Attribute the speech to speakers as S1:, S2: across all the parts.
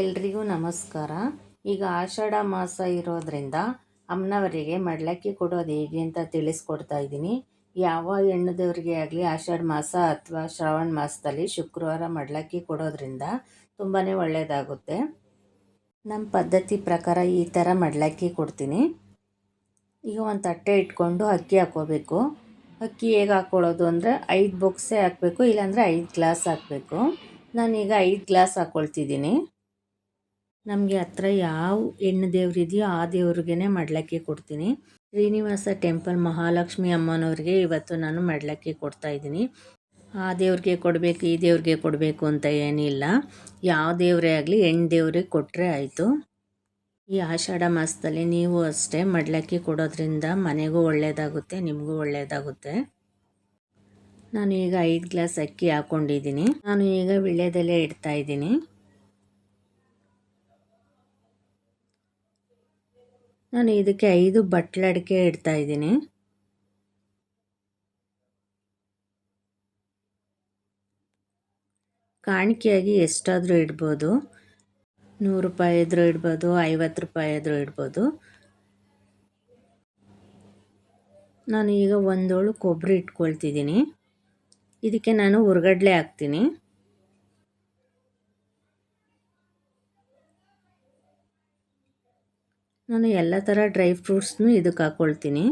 S1: ಎಲ್ರಿಗೂ ನಮಸ್ಕಾರ. ಈಗ ಆಷಾಢ ಮಾಸ ಇರೋದ್ರಿಂದ ಅಮ್ಮನವರಿಗೆ ಮಡ್ಲಕ್ಕಿ ಕೊಡೋದು ಹೇಗೆ ಅಂತ ತಿಳಿಸ್ಕೊಡ್ತಾ ಇದ್ದೀನಿ. ಯಾವ ಹೆಣ್ಣು ದೇವರಿಗೆ ಆಗಲಿ, ಆಷಾಢ ಮಾಸ ಅಥವಾ ಶ್ರಾವಣ ಮಾಸದಲ್ಲಿ ಶುಕ್ರವಾರ ಮಡ್ಲಕ್ಕಿ ಕೊಡೋದ್ರಿಂದ ತುಂಬಾ ಒಳ್ಳೆಯದಾಗುತ್ತೆ ನಮ್ಮ ಪದ್ಧತಿ ಪ್ರಕಾರ ಈ ಥರ ಮಡ್ಲಕ್ಕಿ ಕೊಡ್ತೀನಿ. ಈಗ ಒಂದು ತಟ್ಟೆ ಇಟ್ಕೊಂಡು ಅಕ್ಕಿ ಹಾಕ್ಕೋಬೇಕು ಅಕ್ಕಿ ಹೇಗೆ ಹಾಕ್ಕೊಳ್ಳೋದು ಅಂದರೆ ಐದು ಬೊಕ್ಸೆ ಹಾಕಬೇಕು, ಇಲ್ಲಾಂದರೆ ಐದು ಗ್ಲಾಸ್ ಹಾಕಬೇಕು. ನಾನೀಗ ಐದು ಗ್ಲಾಸ್ ಹಾಕ್ಕೊಳ್ತಿದ್ದೀನಿ ನಮಗೆ ಹತ್ರ ಯಾವ ಹೆಣ್ಣು ದೇವ್ರು ಇದೆಯೋ ಆ ದೇವ್ರಿಗೇ ಮಡ್ಲಕ್ಕಿ ಕೊಡ್ತೀನಿ. ಶ್ರೀನಿವಾಸ ಟೆಂಪಲ್ ಮಹಾಲಕ್ಷ್ಮಿ ಅಮ್ಮನವ್ರಿಗೆ ಇವತ್ತು ನಾನು ಮಡ್ಲಕ್ಕಿ ಕೊಡ್ತಾ ಇದ್ದೀನಿ. ಆ ದೇವ್ರಿಗೆ ಕೊಡಬೇಕು, ಈ ದೇವ್ರಿಗೆ ಕೊಡಬೇಕು ಅಂತ ಏನಿಲ್ಲ. ಯಾವ ದೇವರೇ ಆಗಲಿ ಹೆಣ್ಣು ದೇವ್ರಿಗೆ ಕೊಟ್ಟರೆ ಆಯಿತು. ಈ ಆಷಾಢ ಮಾಸದಲ್ಲಿ ನೀವು ಅಷ್ಟೇ ಮಡ್ಲಕ್ಕಿ ಕೊಡೋದ್ರಿಂದ ಮನೆಗೂ ಒಳ್ಳೆಯದಾಗುತ್ತೆ ನಿಮಗೂ ಒಳ್ಳೆಯದಾಗುತ್ತೆ ನಾನು ಈಗ ಐದು ಗ್ಲಾಸ್ ಅಕ್ಕಿ ಹಾಕ್ಕೊಂಡಿದ್ದೀನಿ ನಾನು ಈಗ ವಿಳ್ಯದೆಲೆ ಇಡ್ತಾ ಇದ್ದೀನಿ. ನಾನು ಇದಕ್ಕೆ ಐದು ಬಟ್ಲಡಿಕೆ ಇಡ್ತಾ ಇದ್ದೀನಿ. ಕಾಣಿಕೆಯಾಗಿ ಎಷ್ಟಾದರೂ ಇಡ್ಬೋದು. ನೂರು ರೂಪಾಯಿ ಇದ್ರೂ ಇಡ್ಬೋದು, ಐವತ್ತು ರೂಪಾಯಿ ಆದರೂ ಇಡ್ಬೋದು. ನಾನು ಈಗ ಒಂದೋಳು ಕೊಬ್ಬರಿ ಇಟ್ಕೊಳ್ತಿದ್ದೀನಿ. ಇದಕ್ಕೆ ನಾನು ಉರ್ಗಡ್ಲೆ ಹಾಕ್ತೀನಿ. ನಾನು ಎಲ್ಲ ಥರ ಡ್ರೈ ಫ್ರೂಟ್ಸ್ನು ಇದಕ್ಕೆ ಹಾಕ್ಕೊಳ್ತೀನಿ.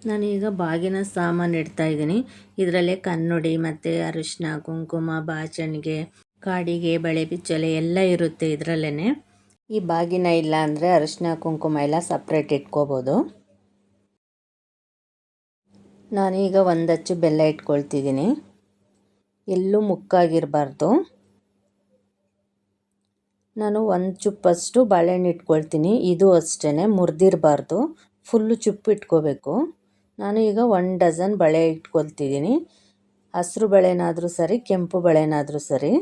S1: ನಾನೀಗ ಬಾಗಿನ ಸಾಮಾನು ಇಡ್ತಾ ಇದ್ದೀನಿ. ಇದರಲ್ಲೇ ಕನ್ನಡಿ ಮತ್ತು ಅರಿಶಿನ ಕುಂಕುಮ, ಬಾಚಣಿಗೆ, ಕಾಡಿಗೆ, ಬಳೆ ಬಿಚ್ಚಲೆ ಎಲ್ಲ ಇರುತ್ತೆ ಇದರಲ್ಲೇ ಈ ಬಾಗಿನ ಇಲ್ಲ ಅಂದರೆ ಅರಿಶಿನ ಕುಂಕುಮ ಎಲ್ಲ ಸಪ್ರೇಟ್ ಇಟ್ಕೋಬೋದು. ನಾನೀಗ ಒಂದಚ್ಚು ಬೆಲ್ಲ ಇಟ್ಕೊಳ್ತಿದ್ದೀನಿ. ಎಲ್ಲೂ ಮುಕ್ಕಾಗಿರಬಾರ್ದು. ನಾನು ಒಂದು ಚುಪ್ಪಷ್ಟು ಬಾಳೆಹಣ್ಣು ಇಟ್ಕೊಳ್ತೀನಿ. ಇದು ಅಷ್ಟೇ ಮುರಿದಿರಬಾರ್ದು. ಫುಲ್ಲು ಚುಪ್ಪು ಇಟ್ಕೋಬೇಕು. ನಾನು ಈಗ ಒನ್ ಡಜನ್ ಬಳೆ ಇಟ್ಕೊಳ್ತಿದ್ದೀನಿ. ಹಸಿರು ಬಳೆನಾದರೂ ಸರಿ, ಕೆಂಪು ಬಳೆನಾದರೂ ಸರಿ.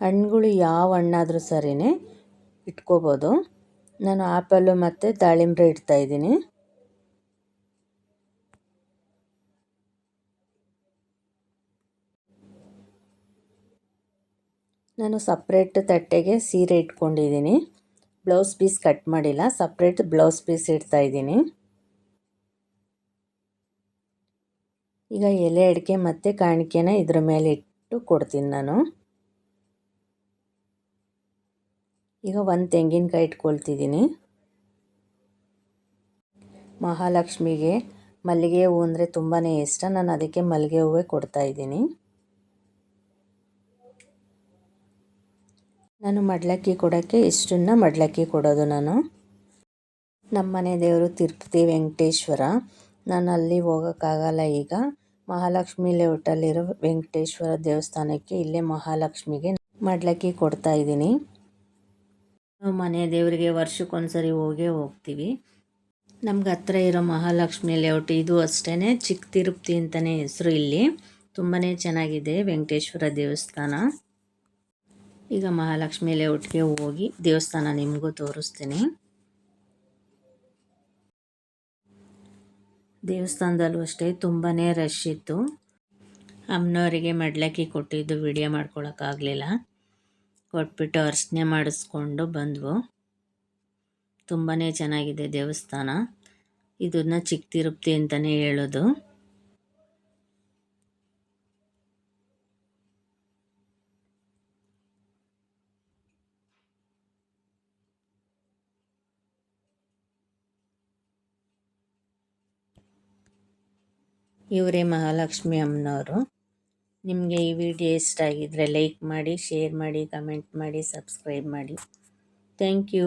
S1: ಹಣ್ಣುಗಳು ಯಾವ ಹಣ್ಣಾದರೂ ಸರಿನೇ ಇಟ್ಕೋಬೋದು. ನಾನು ಆ್ಯಪಲ್ಲು ಮತ್ತು ದಾಳಿಂಬೆ ಇಡ್ತಾಯಿದ್ದೀನಿ ನಾನು ಸಪ್ರೇಟ್ ತಟ್ಟೆಗೆ ಸೀರೆ ಇಟ್ಕೊಂಡಿದ್ದೀನಿ. ಬ್ಲೌಸ್ ಪೀಸ್ ಕಟ್ ಮಾಡಿಲ್ಲ, ಸಪ್ರೇಟ್ ಬ್ಲೌಸ್ ಪೀಸ್ ಇಡ್ತಾ ಇದ್ದೀನಿ. ಈಗ ಎಲೆ ಅಡಿಕೆ ಮತ್ತು ಕಾಣಿಕೆನ ಇದ್ರ ಮೇಲೆ ಇಟ್ಟು ಕೊಡ್ತೀನಿ ನಾನು. ಈಗ ಒಂದು ತೆಂಗಿನಕಾಯಿ ಇಟ್ಕೊಳ್ತಿದ್ದೀನಿ. ಮಹಾಲಕ್ಷ್ಮಿಗೆ ಮಲ್ಲಿಗೆ ಹೂವು ಅಂದರೆ ತುಂಬಾ ಇಷ್ಟ. ನಾನು ಅದಕ್ಕೆ ಮಲ್ಲಿಗೆ ಹೂವೇ ಕೊಡ್ತಾಯಿದ್ದೀನಿ ನಾನು ಮಡ್ಲಕ್ಕಿ ಕೊಡೋಕ್ಕೆ ಇಷ್ಟನ್ನ ಮಡ್ಲಕ್ಕಿ ಕೊಡೋದು ನಾನು. ನಮ್ಮ ಮನೆ ದೇವರು ತಿರುಪತಿ ವೆಂಕಟೇಶ್ವರ. ನಾನು ಅಲ್ಲಿ ಹೋಗೋಕ್ಕಾಗಲ್ಲ ಈಗ. ಮಹಾಲಕ್ಷ್ಮಿ ಲೇಔಟಲ್ಲಿರೋ ವೆಂಕಟೇಶ್ವರ ದೇವಸ್ಥಾನಕ್ಕೆ ಇಲ್ಲೇ ಮಹಾಲಕ್ಷ್ಮಿಗೆ ಮಡ್ಲಕ್ಕಿ ಕೊಡ್ತಾ ಇದ್ದೀನಿ. ನಾವು ಮನೆ ದೇವರಿಗೆ ವರ್ಷಕ್ಕೊಂದ್ಸರಿ ಹೋಗೇ ಹೋಗ್ತೀವಿ. ನಮ್ಗೆ ಹತ್ರ ಇರೋ ಮಹಾಲಕ್ಷ್ಮಿ ಲೇಔಟ್ ಇದು ಅಷ್ಟೇ ಚಿಕ್ಕ ತಿರುಪತಿ ಅಂತಲೇ ಹೆಸರು ಇಲ್ಲಿ. ತುಂಬಾ ಚೆನ್ನಾಗಿದೆ ವೆಂಕಟೇಶ್ವರ ದೇವಸ್ಥಾನ. ಈಗ ಮಹಾಲಕ್ಷ್ಮಿ ಲೇಔಟ್ಗೆ ಹೋಗಿ ದೇವಸ್ಥಾನ ನಿಮಗೂ ತೋರಿಸ್ತೀನಿ. ದೇವಸ್ಥಾನದಲ್ಲೂ ಅಷ್ಟೇ ತುಂಬಾ ರಶ್ ಇತ್ತು. ಅಮ್ಮನವರಿಗೆ ಮಡ್ಲಕ್ಕಿ ಕೊಟ್ಟಿದ್ದು ವಿಡಿಯೋ ಮಾಡ್ಕೊಳಕ್ಕಾಗಲಿಲ್ಲ. ಕೊಟ್ಬಿಟ್ಟು ಅರ್ಚನೆ ಮಾಡಿಸ್ಕೊಂಡು ಬಂದ್ವು. ತುಂಬಾ ಚೆನ್ನಾಗಿದೆ ದೇವಸ್ಥಾನ. ಇದನ್ನು ಚಿಕ್ಕ ತಿರುಪ್ತಿ ಅಂತಲೇ ಹೇಳೋದು. ಇವರೇ ಮಹಾಲಕ್ಷ್ಮಿ ಅಮ್ಮನವರು. ನಿಮಗೆ ಈ ವಿಡಿಯೋ ಇಷ್ಟ ಆಗಿದ್ದರೆ ಲೈಕ್ ಮಾಡಿ ಶೇರ್ ಮಾಡಿ ಕಮೆಂಟ್ ಮಾಡಿ ಸಬ್ಸ್ಕ್ರೈಬ್ ಮಾಡಿ. Thank you